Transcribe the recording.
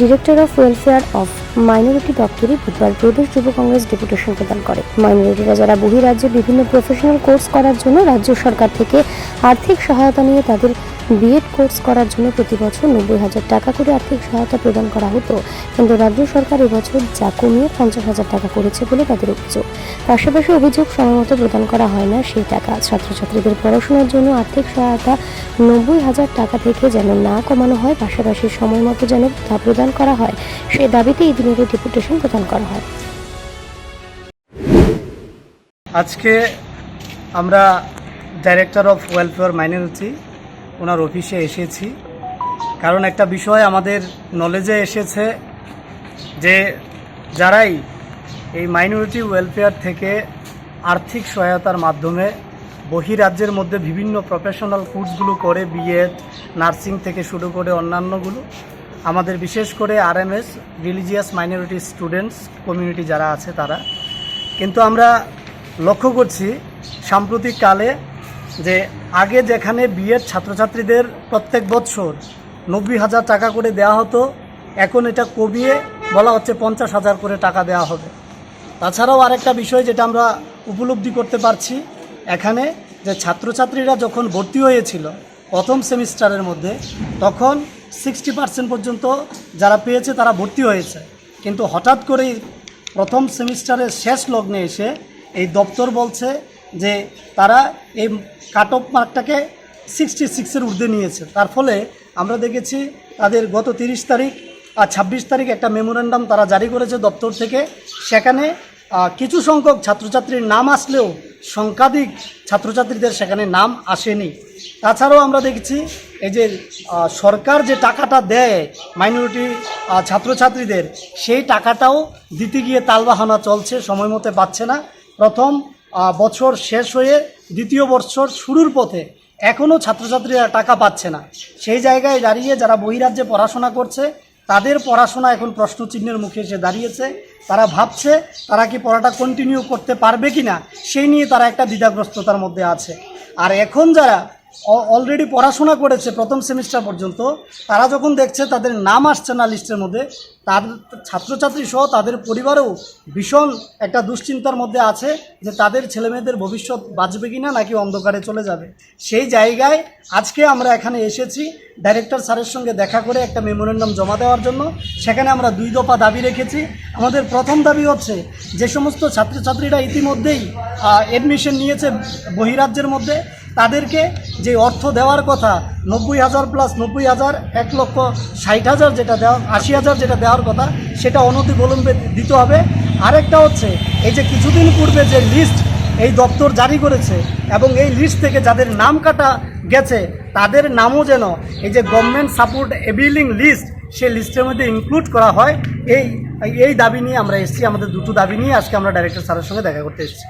Director of welfare of minority দপ্তরে বুধবার প্রদেশ যুব কংগ্রেস ডেপুটেশন প্রদান করে। মাইনরিটিরা যারা বহিরাজ্যে বিভিন্ন প্রফেশনাল কোর্স করার জন্য রাজ্য সরকার থেকে আর্থিক সহায়তা নিয়ে তাদের বিএড কোর্স করার জন্য প্রতি বছর নব্বই হাজার টাকা করে আর্থিক সহায়তা প্রদান করা হতো। কিন্তু রাজ্য সরকার এবছর যা কমিয়ে পঞ্চাশ হাজার টাকা করেছে বলে তাদের অভিযোগ। পাশাপাশি অভিযোগ সময়মতো প্রদান করা হয় না সেই টাকা। ছাত্রছাত্রীদের পড়াশোনার জন্য আর্থিক সহায়তা নব্বই হাজার টাকা থেকে যেন না কমানো হয়, পাশাপাশি সময় মতো যেন তা প্রদান করা হয় সেই দাবিতে এই দিনের ডেপুটেশন প্রদান করা হয়। আজকে আমরা ডাইরেক্টর অফ ওয়েলফেয়ার মাইনরিটি ওনার অফিসে এসেছি। কারণ একটা বিষয় আমাদের নলেজে এসেছে যে যারাই এই মাইনরিটি ওয়েলফেয়ার থেকে আর্থিক সহায়তার মাধ্যমে বহিরাজ্যের মধ্যে বিভিন্ন প্রফেশনাল কোর্সগুলো করে বিএড নার্সিং থেকে শুরু করে অন্যান্যগুলো, আমাদের বিশেষ করে RMS religious minority students community যারা আছে তারা। কিন্তু আমরা লক্ষ্য করছি সাম্প্রতিক কালে যে আগে যেখানে বিএড ছাত্রছাত্রীদের প্রত্যেক বছর নব্বই হাজার টাকা করে দেওয়া হতো, এখন এটা কমিয়ে বলা হচ্ছে পঞ্চাশ হাজার করে টাকা দেওয়া হবে। তাছাড়াও আরেকটা বিষয় যেটা আমরা উপলব্ধি করতে পারছি, এখানে যে ছাত্রছাত্রীরা যখন ভর্তি হয়েছিল প্রথম সেমিস্টারের মধ্যে, তখন সিক্সটি পার্সেন্ট পর্যন্ত যারা পেয়েছে তারা ভর্তি হয়েছে। কিন্তু হঠাৎ করেই প্রথম সেমিস্টারের শেষ লগ্নে এসে এই দপ্তর বলছে যে তারা এই কাট অফ মার্কটাকে সিক্সটি সিক্সের ঊর্ধ্বে নিয়েছে। তার ফলে আমরা দেখেছি তাদের গত তিরিশ তারিখ আর ছাব্বিশ তারিখ একটা মেমোরেন্ডাম তারা জারি করেছে দপ্তর থেকে। সেখানে কিছু সংখ্যক ছাত্রছাত্রীর নাম আসলেও সংখ্যাধিক ছাত্রছাত্রীদের সেখানে নাম আসেনি। তাছাড়াও আমরা দেখেছি এই যে সরকার যে টাকাটা দেয় মাইনরিটি ছাত্রছাত্রীদের, সেই টাকাটাও দিতে গিয়ে তালবাহানা চলছে, সময় মতো পাচ্ছে না। প্রথম বছর শেষ হয়ে দ্বিতীয় বছর শুরুর পথে এখনও ছাত্রছাত্রীরা টাকা পাচ্ছে না। সেই জায়গায় দাঁড়িয়ে যারা বহিরাজ্যে পড়াশোনা করছে, তাদের পড়াশোনা এখন প্রশ্নচিহ্নের মুখে এসে দাঁড়িয়েছে। তারা ভাবছে, তারা কি পড়াটা কন্টিনিউ করতে পারবে কি না সেই নিয়ে তারা একটা দ্বিধাগ্রস্ততার মধ্যে আছে। আর এখন যারা অলরেডি পড়াশোনা করেছে প্রথম সেমিস্টার পর্যন্ত। তারা যখন দেখছে তাদের নাম আসছে না লিস্টের মধ্যে তাদের ছাত্রছাত্রী সহ তাদের পরিবারেও ভীষণ একটা দুশ্চিন্তার মধ্যে আছে যে তাদের ছেলেমেয়েদের ভবিষ্যৎ বাঁচবে কি না নাকি অন্ধকারে চলে যাবে। সেই জায়গায় আজকে আমরা এখানে এসেছি ডাইরেক্টর স্যারের সঙ্গে দেখা করে একটা মেমোরেন্ডাম জমা দেওয়ার জন্য। সেখানে আমরা দুই দফা দাবি রেখেছি। আমাদের প্রথম দাবি হচ্ছে যে সমস্ত ছাত্রছাত্রীরা ইতিমধ্যেই অ্যাডমিশন নিয়েছে বহিরাজ্যের মধ্যে। তাদেরকে যে অর্থ দেওয়ার কথা, নব্বই হাজার প্লাস নব্বই হাজার, এক লক্ষ ষাট হাজার যেটা দেওয়া, আশি হাজার যেটা দেওয়ার কথা, সেটা অনতিবিলম্বে দিতে হবে। আরেকটা হচ্ছে, এই যে কিছুদিন পূর্বে যে লিস্ট এই দপ্তর জারি করেছে এবং এই লিস্ট থেকে যাদের নাম কাটা গেছে, তাদের নামও যেন এই যে গভর্নমেন্ট সাপোর্ট এবিলিং লিস্ট সেই লিস্টের মধ্যে ইনক্লুড করা হয়, এই এই দাবি নিয়ে আমরা এসেছি, আমাদের দুটো দাবি নিয়ে আজকে আমরা ডাইরেক্টর স্যারের সঙ্গে দেখা করতে এসেছি।